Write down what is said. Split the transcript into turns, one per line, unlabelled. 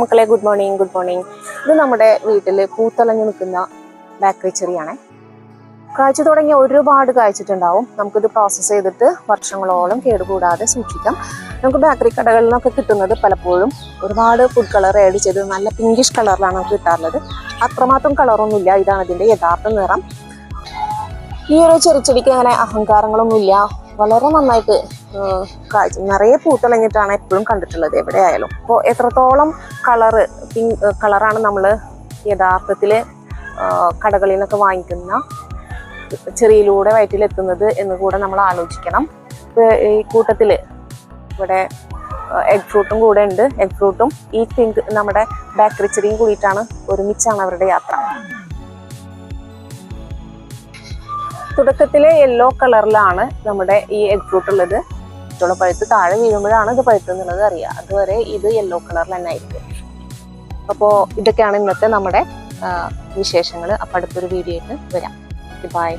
മക്കളെ good morning good morning ഇത് നമ്മുടെ വീട്ടിൽ പൂത്തളഞ്ഞു നിൽക്കുന്ന ബേക്കറി ചെറിയാണേ. കാഴ്ച തുടങ്ങിയ ഒരുപാട് കാഴ്ചിട്ടുണ്ടാവും നമുക്കിത് പ്രോസസ്സ് ചെയ്തിട്ട് വർഷങ്ങളോളം കേടുകൂടാതെ സൂക്ഷിക്കാം. നമുക്ക് ബേക്കറി കടകളിൽ നിന്നൊക്കെ കിട്ടുന്നത് പലപ്പോഴും ഒരുപാട് ഫുഡ് കളർ ആഡ് ചെയ്ത് നല്ല പിങ്കിഷ് കളറിലാണ് നമുക്ക് കിട്ടാറുള്ളത്. അത്രമാത്രം കളറൊന്നുമില്ല ഇതാണ് ഇതിന്റെ യഥാർത്ഥ നിറം. ഈ ഒരു ചെറുച്ചെടിക്ക് അങ്ങനെ അഹങ്കാരങ്ങളൊന്നുമില്ല. വളരെ നന്നായിട്ട് കാഴ്ച നിറയെ പൂത്തിളഞ്ഞിട്ടാണ് എപ്പോഴും കണ്ടിട്ടുള്ളത് എവിടെയായാലും. അപ്പോൾ എത്രത്തോളം കളറ് പിങ്ക് കളറാണ് നമ്മൾ യഥാർത്ഥത്തിൽ കടകളിൽ നിന്നൊക്കെ വാങ്ങിക്കുന്ന ചെറിയിലൂടെ വയറ്റിലെത്തുന്നത് എന്ന് കൂടെ നമ്മൾ ആലോചിക്കണം. ഈ കൂട്ടത്തിൽ ഇവിടെ എഗ് ഫ്രൂട്ടും കൂടെ ഉണ്ട്. എഗ് ഫ്രൂട്ടും ഈ പിങ്ക് നമ്മുടെ ബേക്കറി ചെറിയും കൂടിയിട്ടാണ് ഒരുമിച്ചാണ് അവരുടെ യാത്ര. തുടക്കത്തിലെ യെല്ലോ കളറിലാണ് നമ്മുടെ ഈ എഗ് ഫ്രൂട്ട് ഉള്ളത്. ഇഷ്ടമുള്ള പഴുത്ത് താഴെ വീഴുമ്പോഴാണ് ഇത് പഴുത്തെന്നുള്ളത് അറിയാം. അതുവരെ ഇത് യെല്ലോ കളറിൽ തന്നെ ആയിരിക്കും അപ്പോൾ ഇതൊക്കെയാണ് ഇന്നത്തെ നമ്മുടെ വിശേഷങ്ങൾ അപ്പം അടുത്തൊരു വീഡിയോ ആയിട്ട് വരാം. ബൈ